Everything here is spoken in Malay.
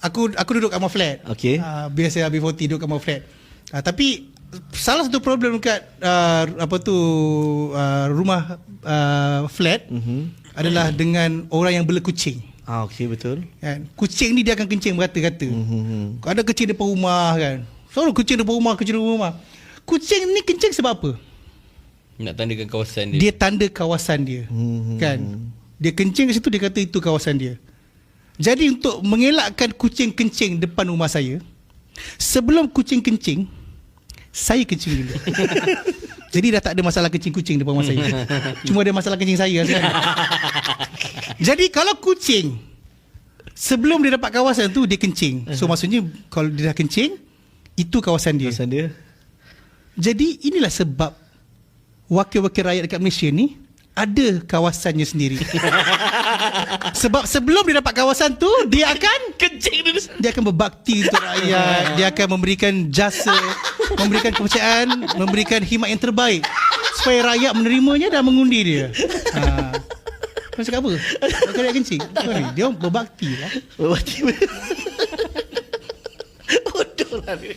aku aku duduk kat rumah flat. Okey. Uh, biasa B40 duduk kat rumah flat. Uh, tapi salah satu problem dekat uh, apa tu uh, rumah uh, flat Mhm. adalah dengan orang yang bela kucing. Ah okey betul. Kan? Kucing ni dia akan kencing berkata-kata. Mhm. Ada kecil depan rumah kan. Selalu kucing depan rumah, kucing depan rumah. Kucing ni kencing sebab apa? Nak tandakan kawasan dia. Dia tanda kawasan dia. Hmm. Kan? Dia kencing kat situ dia kata itu kawasan dia. Jadi untuk mengelakkan kucing kencing depan rumah saya, sebelum kucing kencing, saya kencing dulu. Jadi dah tak ada masalah kencing-kucing depan rumah saya. Cuma ada masalah kencing saya sekarang. Jadi kalau kucing sebelum dia dapat kawasan tu dia kencing. So maksudnya kalau dia dah kencing itu kawasan dia. Kawasan dia. Jadi inilah sebab wakil-wakil rakyat dekat Malaysia ni ada kawasannya sendiri. sebab sebelum dia dapat kawasan tu dia akan kencing dulu. dia akan berbakti untuk rakyat, dia akan memberikan jasa, memberikan kepercayaan, memberikan khidmat yang terbaik supaya rakyat menerimanya dan mengundi dia. Ha. Kau cakap apa? Kau rakyat kencing. Kau ni, Dia berbakti lah. Berbakti. Bodoh lah dia.